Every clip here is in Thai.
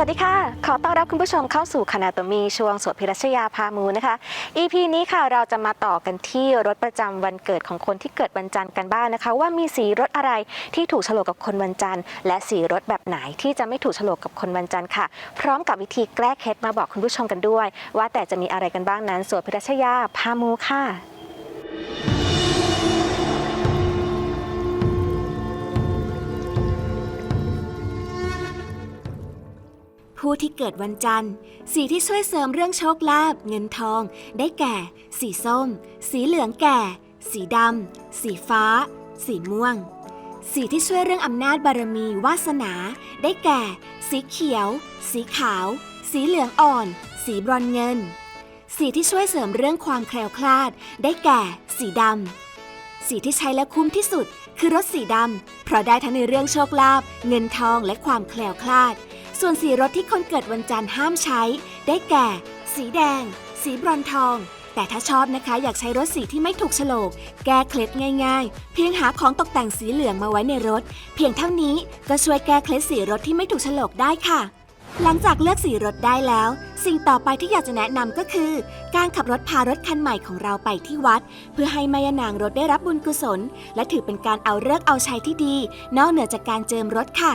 สวัสดีค่ะ ขอต้อนรับคุณผู้ชมเข้าสู่คณะตมีช่วงสวดพิรัชยาพามูนะคะ EP นี้ค่ะเราจะมาต่อกันที่รถประจำวันเกิดของคนที่เกิดวันจันทร์กันบ้างนะคะ ว่ามีสีรถอะไรที่ถูกโฉลกกับคนวันจันทร์ และสีรถแบบไหนที่จะไม่ถูกโฉลกกับคนวันจันทร์ค่ะ พร้อมกับวิธีแก้เคล็ดมาบอกคุณผู้ชมกันด้วย ว่าแต่จะมีอะไรกันบ้างนั้นสวดพิรัชยาพามูค่ะ ผู้ที่เกิดวันจันทร์ สีที่ช่วยเสริมเรื่องโชคลาภเงินทอง ได้แก่ สีส้ม สีเหลืองแก่ สีดำ สีฟ้า สีม่วง สีที่ช่วยเรื่องอำนาจบารมีวาสนา ได้แก่ สีเขียว สีขาว สีเหลืองอ่อน สีบรอนเงิน สีที่ช่วยเสริมเรื่องความแคล้วคลาด ได้แก่ สีดำ สีที่ใช้และคุ้มที่สุดคือรถสีดำ เพราะได้ทั้งในเรื่องโชคลาภเงินทองและความแคล้วคลาด ส่วนสีรถที่คนเกิดวันจันทร์ห้ามใช้ ได้แก่ สีแดง สีบรอนทอง แต่ถ้าชอบนะคะ อยากใช้รถสีที่ไม่ถูกโฉลก แก้เคล็ดง่าย ๆ เพียงหาของตกแต่งสีเหลืองมาไว้ในรถ เพียงเท่านี้ก็ช่วยแก้เคล็ดสีรถที่ไม่ถูกโฉลกได้ค่ะ หลังจากเลือกสีรถได้แล้ว สิ่งต่อไปที่อยากจะแนะนำก็คือ การขับรถพารถคันใหม่ของเราไปที่วัด เพื่อให้แม่ยานางรถได้รับบุญกุศล และถือเป็นการเอาเลิกเอาชัยที่ดี นอกเหนือจากการเจิมรถค่ะ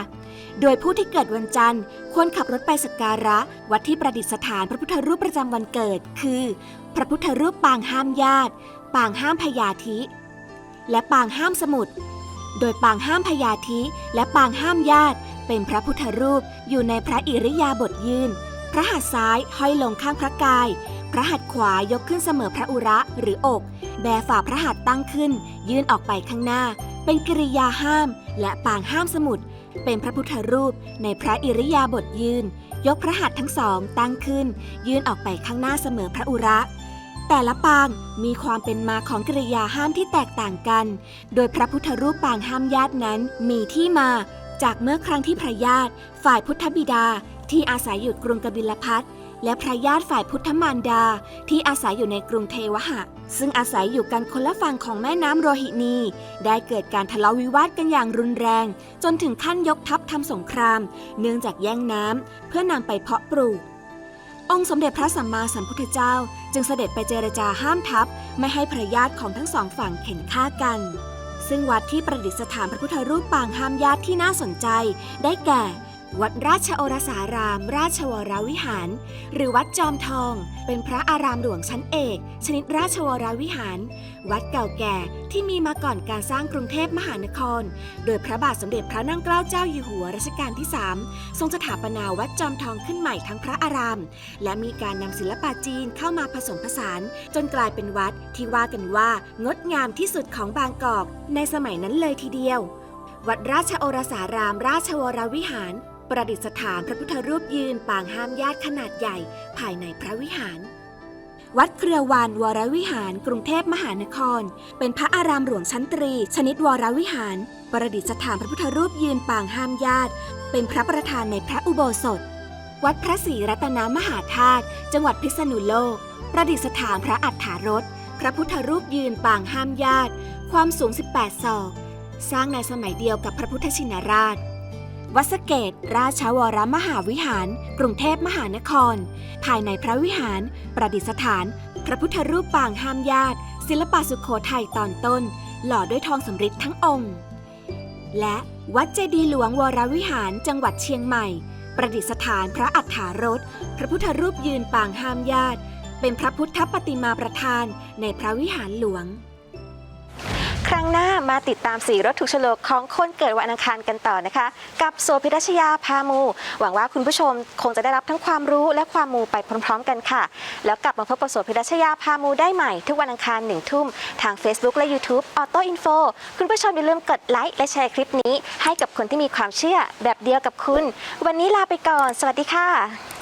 โดยผู้ที่เกิดวันจันทร์ ควรขับรถไปสักการะ วัดที่ประดิษฐานพระพุทธรูปประจำวันเกิด คือ พระพุทธรูปปางห้ามญาติ ปางห้ามพยาธิ และปางห้ามสมุทรโดยปางห้ามพยาธิและปางห้ามญาติ เป็นพระพุทธรูปอยู่ในพระอิริยาบถยืน พระหัตถ์ซ้ายห้อยลงข้างพระกาย พระหัตถ์ขวายกขึ้นเสมอพระอุระหรืออก แบฝ่าพระหัตถ์ตั้งขึ้น ยื่นออกไปข้างหน้า เป็นกิริยาห้าม และปางห้ามสมุทรเป็นพระพุทธรูปในพระอิริยาบถยืน ยกพระหัตถ์ทั้งสองตั้งขึ้น ยื่นออกไปข้างหน้าเสมอพระอุระแต่ละปางมีความเป็นมาของกริยาห้ามที่แตกต่างกัน โดยพระพุทธรูปปางห้ามญาตินั้นมีที่มา จากเมื่อครั้งที่พระญาติฝ่ายพุทธบิดาที่อาศัยอยู่กรุงกบิลพัทและพระญาติฝ่ายพุทธมารดาที่อาศัยอยู่ในกรุงเทวหะ ซึ่งอาศัยอยู่กันคนละฝั่งของแม่น้ำโรหินี ได้เกิดการทะเลาะวิวาทกันอย่างรุนแรง จนถึงขั้นยกทัพทำสงคราม เนื่องจากแย่งน้ำเพื่อนำไปเพาะปลูก องค์สมเด็จพระสัมมาสัมพุทธเจ้า จึงเสด็จไปเจรจาห้ามทัพ ไม่ให้พระญาติของทั้งสองฝั่งเข็นฆ่ากัน ซึ่งวัดที่ประดิษฐานพระพุทธรูปปางห้ามญาติที่น่าสนใจ ได้แก่ วัดราชโอรสาราม ราชวรวิหาร หรือวัดจอมทอง เป็นพระอารามหลวงชั้นเอก ชนิดราชวรวิหาร วัดเก่าแก่ที่มีมาก่อนการสร้างกรุงเทพมหานคร โดยพระบาทสมเด็จพระนั่งเกล้าเจ้าอยู่หัวรัชกาลที่ 3 ทรงสถาปนาวัดจอมทองขึ้นใหม่ทั้งพระอาราม และมีการนำศิลปะจีนเข้ามาผสมผสาน จนกลายเป็นวัดที่ว่ากันว่างดงามที่สุดของบางกอก ในสมัยนั้นเลยทีเดียว วัดราชโอรสาราม ราชวรวิหาร ประดิษฐานพระพุทธรูปยืนปางห้ามญาติขนาดใหญ่ภายในพระวิหาร วัดเครือวานวรวิหาร กรุงเทพมหานคร เป็นพระอารามหลวงชั้นตรี ชนิดวรวิหาร ประดิษฐานพระพุทธรูปยืนปางห้ามญาติ เป็นพระประธานในพระอุโบสถ วัดพระศรีรัตนมหาธาตุจังหวัดพิษณุโลก ประดิษฐานพระอัฏฐารถพระพุทธรูปยืนปางห้ามญาติ ความสูง 18 ศอก สร้างในสมัยเดียวกับพระพุทธชินราช วัดสะเกต ราชวรมหาวิหาร กรุงเทพมหานคร ภายในพระวิหาร ประดิษฐาน พระพุทธรูปปางห้ามญาติ ศิลปะสุขโขทัยตอนต้น หล่อด้วยทองสำริดทั้งองค์ และวัดเจดีย์หลวงวรวิหารจังหวัดเชียงใหม่ ประดิษฐานพระอัฏฐารถ พระพุทธรูปยืนปางห้ามญาติ เป็นพระพุทธปฏิมาประธานในพระวิหารหลวง ครั้งหน้ามาติดตามสีรถถูกฉลกของคนเกิดวันอังคารกันต่อนะคะ กับโซพิรัชยาพามู หวังว่าคุณผู้ชมคงจะได้รับทั้งความรู้และความมูไปพร้อม ๆ กันค่ะ แล้วกลับมาพบกับโซพิรัชยาพามูได้ใหม่ทุกวันอังคารหนึ่งทุ่มทาง Facebook และ YouTube Auto Info คุณผู้ชมอย่าลืมกดไลค์และแชร์คลิปนี้ ให้กับคนที่มีความเชื่อแบบเดียวกับคุณ วันนี้ลาไปก่อน สวัสดีค่ะ